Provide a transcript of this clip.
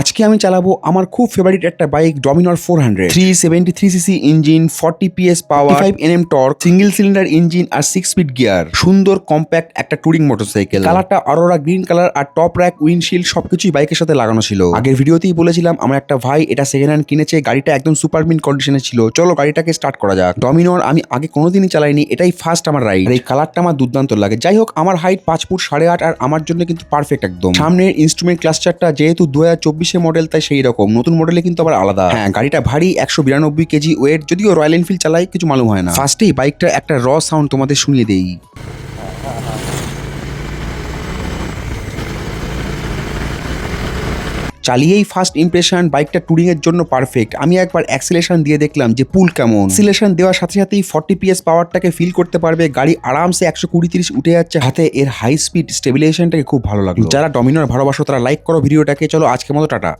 আজকে আমি চালাবো আমার খুব ফেভারিট একটা bike Dominar four hundred three seventy three CC engine forty PS power five NM torque single cylinder engine আর six speed gear সুন্দর compact একটা টুরিং মোটরসাইকেল কালারটা অরোরা গ্রিন কালার আর টপ র্যাক উইন্ডশিল্ড সবকিছুই বাইকের সাথে লাগানো ছিল। আগের ভিডিওতেই বলেছিলাম আমার একটা ভাই এটা সেকেন্ড হ্যান্ড কিনেছে গাড়িটা একদম সুপার মিন কন্ডিশনে ছিল। চলো গাড়িটাকে স্টার্ট করা যাক। ডমিনর আমি আগে কোনোদিনই চালাইনি এটাই ফার্স্ট আমার রাইড এই কালারটা আমার দুর্দান্ত লাগে। যাই হোক আমার হাইট পাঁচ ফুট সাড়ে আট আর আমার জন্য কিন্তু পারফেক্ট একদম। সামনের ইনস্ট্রুমেন্ট ক্লাস্টারটা যেহেতু দু হাজার চব্বিশ চব্বিশে মডেল তাই সেই রকম। নতুন মডেলে কিন্তু আবার আলাদা। হ্যাঁ। গাড়িটা ভারী একশো বিরানব্বই কেজি ওয়েট যদিও রয়্যাল এনফিল্ড চালাই কিছু মালুম হয় না। ফার্স্টেই বাইকটা একটা র সাউন্ড তোমাদের শুনিয়ে দেই। চালিয়েই ফার্স্ট ইমপ্রেশন বাইকটা টুরিং এর জন্য পারফেক্ট আমি একবার অ্যাক্সিলেশন দিয়ে দেখলাম যে পুল কেমন। অ্যাক্সিলেশন দেওয়ার সাথে সাথেই ফর্টি পিএস পাওয়ারটাকে ফিল করতে পারবে। গাড়ি আরামসে একশো কুড়ি তিরিশ উঠে যাচ্ছে। হাতে এর হাই স্পিড স্টেবিলাইজেশনটাকে খুব ভালো লাগল। যারা ডমিনোর ভালোবাসো, তারা লাইক করো ভিডিওটাকে। চলো আজকের মতো, টাটা।